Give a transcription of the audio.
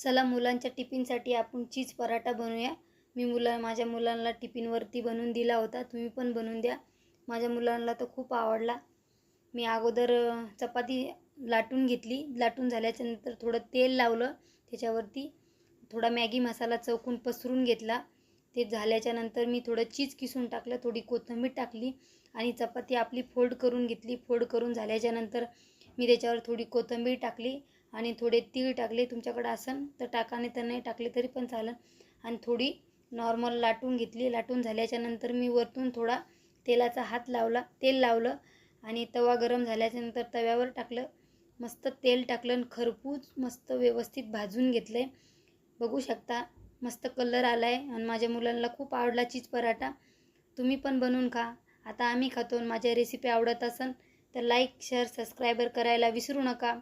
चला मुलांच्या टिफिनसाठी आपण चीज पराठा बनवूया. मी मुला माझ्या मुलांना टिफिनवरती बनवून दिला होता. तुम्ही पण बनवून द्या. माझ्या मुलांना तर खूप आवडला. मी अगोदर चपाती लाटून घेतली. लाटून झाल्याच्यानंतर थोडं तेल लावलं त्याच्यावरती. थोडा मॅगी मसाला चौकून पसरून घेतला. ते झाल्याच्यानंतर मी थोडं चीज किसून टाकलं. थोडी कोथिंबीर टाकली आणि चपाती आपली फोल्ड करून घेतली. फोल्ड करून झाल्याच्यानंतर मी त्याच्यावर थोडी कोथिंबीर टाकली. आणि थोडे तीळ टाकले तुमच्याकडे असन तर टाका नाही तर नाही टाकले तरी पण चालेल. आणि थोडी नॉर्मल लाटून घेतली. लाटून झाल्याच्यानंतर मी वरतून थोडा तेलाचा हात लावला. तेल लावलं आणि तवा गरम झाल्याच्यानंतर तव्यावर टाकलं. मस्त तेल टाकलं आणि खरपूस मस्त व्यवस्थित भाजून घेतलं आहे बघू शकता मस्त कलर आला आहे आणि माझ्या मुलांना खूप आवडला चीज पराठा. तुम्ही पण बनवून खा. आता आम्ही खातो आणि माझ्या रेसिपी आवडत असन तर लाईक शेअर सबस्क्रायबर करायला विसरू नका.